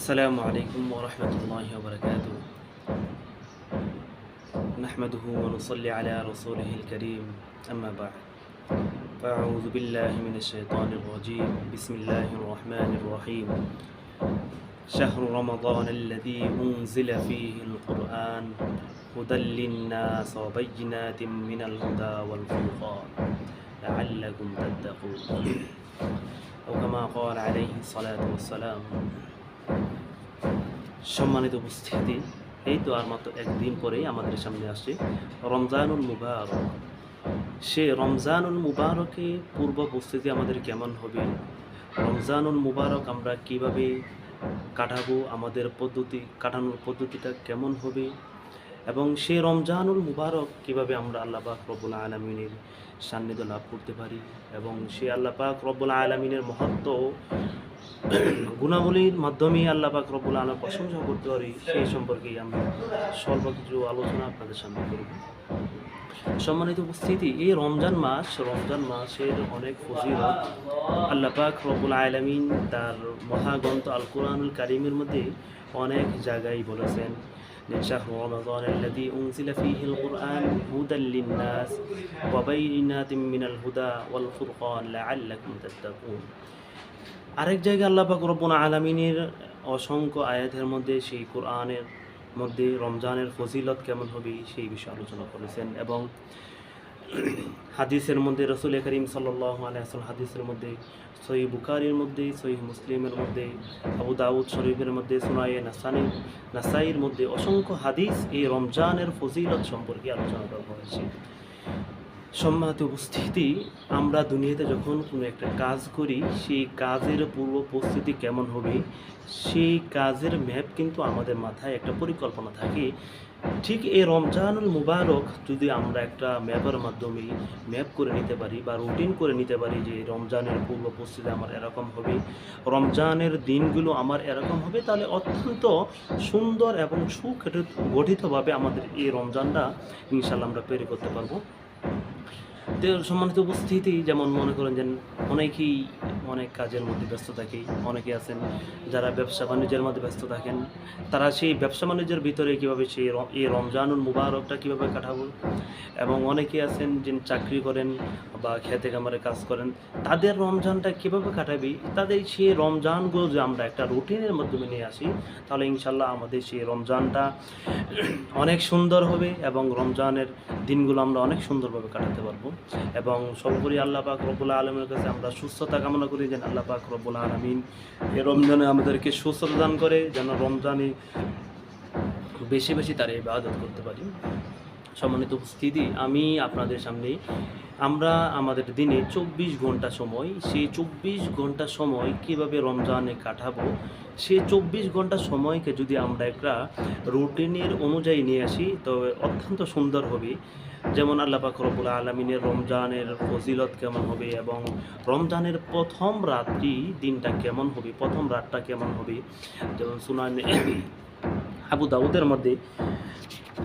السلام عليكم ورحمة الله وبركاته. نحمده ونصلي على رسوله الكريم. أما بعد فأعوذ بالله من الشيطان الرجيم. بسم الله الرحمن الرحيم. شهر رمضان الذي أنزل فيه القرآن. هدى للناس وبينات من الهدى والفرقان. لعلكم تتقون. أو كما قال عليه الصلاة والسلام সম্মানিত উপস্থিতি, এই তো আর মাত্র একদিন পরেই আমাদের সামনে আসছে রমজানুল মুবারক। সে রমজানুল মুবারকে পূর্ব প্রস্তুতি আমাদের কেমন হবে? রমজানুল মুবারক আমরা কীভাবে কাটাবো? আমাদের পদ্ধতি, কাটানোর পদ্ধতিটা কেমন হবে? এবং সে রমজানুল মুবারক কীভাবে আমরা আল্লাহ পাক রব্বুল আলমিনের সান্নিধ্য লাভ করতে পারি? এবং সে আল্লাহ পাক রব্বুল আলমিনের মহত্ব গুণাবলীর মাধ্যমে আল্লাহ পাক রব্বুল আলম প্রশংসা করতে পারি সেই সম্পর্কেই আমি স্বল্প কিছু আলোচনা আপনাদের সামনে করব সম্মানিত উপস্থিতি এই রমজান মাস রমজান মাসের অনেক ফজিলত আল্লাহ পাক রব্বুল আলমিন তার মহাগ্রন্থ আল কোরআনুল কারিমের মধ্যে অনেক জায়গায় বলেছেন যে شهر رمضان الذي أنزل فيه القرآن هدى للناس وبينات من الهدى والفرقان لعلكم تتقون আরেক জায়গায় আল্লাহ পাক রব্বুল আলমিনের অসংখ্য আয়াতের মধ্যে সেই কোরআনের মধ্যে রমজানের ফজিলত কেমন হবে সেই বিষয়ে আলোচনা করেছেন এবং হাদিসের মধ্যে রসুল করিম সাল্লাহ আলাইসল হাদিসের মধ্যে সহি বুখারির মধ্যে সহি মুসলিমের মধ্যে, আবু দাউদ শরীফের মধ্যে, সুনায়ে নাসানি নাসাইয়ের মধ্যে অসংখ্য হাদিস এই রমজানের ফজিলত সম্পর্কে আলোচনা করা হয়েছে। সম্মানিত উপস্থিতি, আমরা দুনিয়াতে যখন কোনো একটা কাজ করি, সেই কাজের পূর্ব প্রস্তুতি কেমন হবে? সেই কাজের ম্যাপ কিন্তু আমাদের মাথায় একটা পরিকল্পনা থাকে। ঠিক এই রমজানুল মুবারক যদি আমরা একটা ম্যাপের মাধ্যমে ম্যাপ করে নিতে পারি বা রুটিন করে নিতে পারি যে রমজানের পূর্ব প্রস্তুতি আমার এরকম হবে, রমজানের দিনগুলো আমার এরকম হবে, তাহলে অত্যন্ত সুন্দর এবং সুগঠিতভাবে আমাদের এই রমজানটা ইনশাল্লাহ আমরা তৈরি করতে পারব। সম্মানিত উপস্থিতি যেমন মনে করেন যে অনেকেই অনেক কাজের মধ্যে ব্যস্ত থাকি। অনেকে আছেন যারা ব্যবসা বাণিজ্যের মধ্যে ব্যস্ত থাকেন। তারা সেই ব্যবসা বাণিজ্যের ভিতরে কীভাবে সেই এই রমজানুল মুবারকটা কীভাবে কাটাবো? এবং অনেকে আছেন যে চাকরি করেন বা খেতে কামারে কাজ করেন, তাদের রমজানটা কীভাবে কাটাবি? তাদের সেই রমজানগুলো যে আমরা একটা রুটিনের মাধ্যমে নিয়ে আসি, তাহলে ইনশাল্লাহ আমাদের সেই রমজানটা অনেক সুন্দর হবে এবং রমজানের দিনগুলো আমরা অনেক সুন্দরভাবে কাটাতে পারব। এবং সর্বোপরি আল্লাহ পাক রব্বুল আলমের কাছে আমরা সুস্থতা কামনা করি। যেন আল্লাহ পাক রব্বুল আলমিন এই রমজানে আমাদেরকে সুস্থতা দান করে, যেন রমজানে বেশি বেশি তার ইবাদত করতে পারি। সম্মানিত উপস্থিতি, আমি আপনাদের সামনে আমরা আমাদের দিনে চব্বিশ ঘণ্টা সময়, সেই চব্বিশ ঘণ্টা সময় কীভাবে রমজানে কাটাবো সেই চব্বিশ ঘণ্টা সময়কে যদি আমরা একটা রুটিনের অনুযায়ী নিয়ে আসি, তবে অত্যন্ত সুন্দর হবে। যেমন আল্লাহ রব্বুল আলমিনের রমজানের ফজিলত কেমন হবে এবং রমজানের প্রথম রাত্রি দিনটা কেমন হবে, প্রথম রাতটা কেমন হবে? যেমন সুনান আবু দাউদের মধ্যে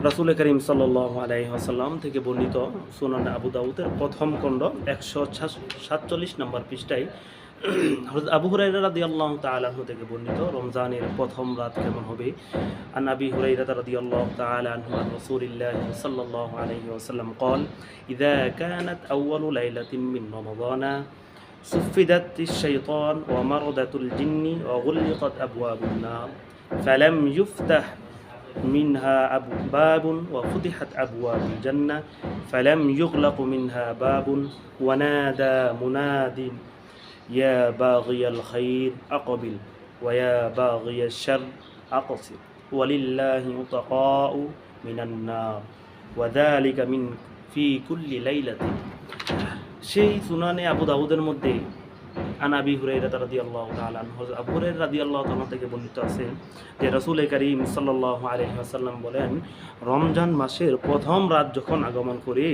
রাসুল করিম সাল্লাহ আলাইসাল্লাম থেকে বর্ণিত সুনান আবু দাউদের প্রথম খণ্ড একশো সাতচল্লিশ নম্বর পৃষ্ঠায় হযরত আবু হুরাইরা রাদিয়াল্লাহু তাআলা আনহু থেকে বর্ণিত রমজানের প্রথম রাত কেমন হবে আন আবি হুরাইরা রাদিয়াল্লাহু তাআলা আনহু আন রাসূলিল্লাহ সাল্লাল্লাহু আলাইহি ওয়াসাল্লাম قال إذا كانت أول ليلة من رمضان صفدت الشيطان ومرضت الجن وغلقت أبواب النار فلم يفتح منها أبو باب وفتحت أبواب الجنة فلم يغلق منها باب ونادى مناد يا باغي الخير أقبل ويا باغي الشر أقصر ولله عتقاء من النار وذلك من في كل ليلة সেই সুনানে আবু দাউদের মধ্যে আনাবি হুরাইরা রাদিয়াল্লাহু তাআলা আনহু, হযরত আবু হুরাইরা রাদিয়াল্লাহু তাআলা থেকে বর্ণিত আছে যে রাসূল করিম সাল্লাল্লাহু আলাইহি ওয়াসাল্লাম বলেন, রমজান মাসের প্রথম রাত যখন আগমন করে,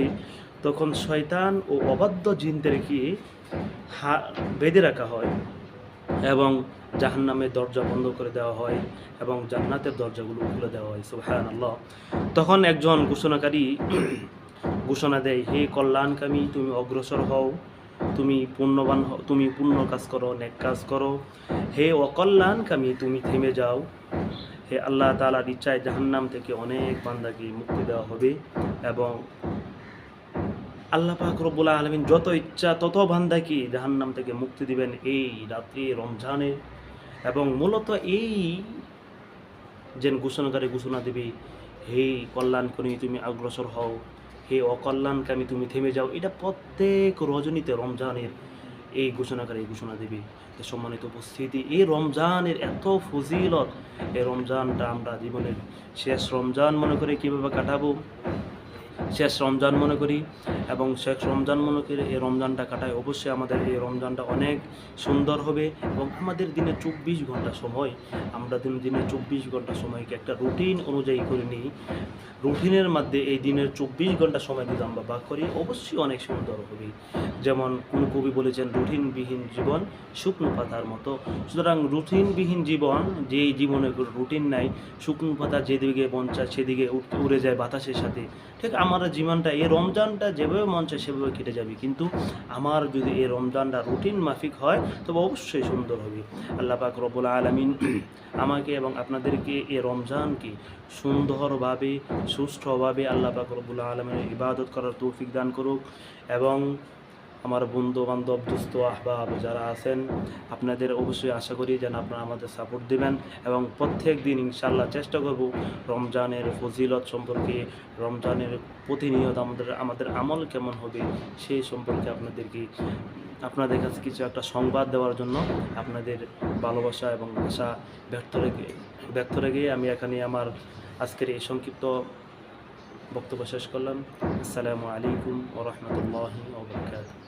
তখন শয়তান ও অবাধ্য জিনদেরকে হা, বেঁধে রাখা হয় এবং জাহান্নামের দরজা বন্ধ করে দেওয়া হয় এবং জান্নাতের দরজাগুলো খুলে দেওয়া হয় সুবহান আল্লাহ তখন একজন ঘোষণাকারী ঘোষণা দেয়, হে কল্যাণকামী, তুমি অগ্রসর হও। তুমি পুণ্যবান তুমি পুণ্য কাজ করো, নেক কাজ করো। হে অকল্যাণকামী তুমি থেমে যাও। হে আল্লাহ তালার ইচ্ছায় জাহান্নাম থেকে অনেক বান্দাকে মুক্তি দেওয়া হবে এবং আল্লাহ পাক আলমিন যত ইচ্ছা তত বান্দাকে জাহান্নাম থেকে মুক্তি দিবেন এই রাত্রি রমজানে। এবং মূলত এই যে ঘোষণাকারী ঘোষণা দেবে, হে কল্যাণকামী, তুমি অগ্রসর হও। হে অকল্যাণকামী তুমি থেমে যাও। এটা প্রত্যেক রজনীতে রমজানের এই ঘোষণাকারী ঘোষণা দেবে। সম্মানিত উপস্থিতি, এই রমজানের এত ফজিলত, এই রমজানটা আমরা জীবনের শেষ রমজান মনে করে কীভাবে কাটাবো? শেষ রমজান মনে করি এবং শেষ রমজান মনে করে এই রমজানটা কাটায়। অবশ্যই আমাদের এই রমজানটা অনেক সুন্দর হবে এবং আমাদের দিনে চব্বিশ ঘণ্টা সময়, আমরা দিন দিনে চব্বিশ ঘণ্টা সময়কে একটা রুটিন অনুযায়ী করে নিই। রুটিনের মধ্যে এই দিনের চব্বিশ ঘণ্টা সময় যদি আমরা বাক করি, অবশ্যই অনেক সুন্দর হবে। যেমন কোন কবি বলেছেন, রুটিনবিহীন জীবন শুকনো পাতার মতো। সুতরাং রুটিনবিহীন জীবন যেই জীবনে রুটিন নাই, শুকনো পাতা যেদিকে চায় সেদিকে উড়ে যায় বাতাসের সাথে। ঠিক আমার জীবনটা, এই রমজানটা যেভাবে মন চায় সেভাবে কেটে যাবে। কিন্তু আমার যদি এই রমজানটা রুটিন মাফিক হয়, তবে অবশ্যই সুন্দর হবে। আল্লাহ পাক রব্বুল আলমিন আমাকে এবং আপনাদেরকে এই রমজানকে সুন্দরভাবে, সুষ্ঠুভাবে আল্লাহ পাক রব্বুল আলমিনের ইবাদত করার তৌফিক দান করুক এবং আমার বন্ধু বান্ধব দুস্থ আহবাব যারা আছেন, আপনাদের অবশ্যই আশা করি যেন আপনারা আমাদের সাপোর্ট দেবেন এবং প্রত্যেক দিন ইনশাল্লাহ চেষ্টা করব রমজানের ফজিলত সম্পর্কে, রমজানের প্রতিনিয়ত আমাদের আমাদের আমল কেমন হবে সেই সম্পর্কে আপনাদেরকে, আপনাদের কাছে কিছু একটা সংবাদ দেওয়ার জন্য আপনাদের ভালোবাসা এবং আশা ব্যর্থ রেখে ব্যর্থ রেখে আমি এখানে আমার আজকের এই সংক্ষিপ্ত বক্তব্য শেষ করলাম। আসসালামু আলাইকুম ও রহমতুল্লাহি ওবরাকাতুহু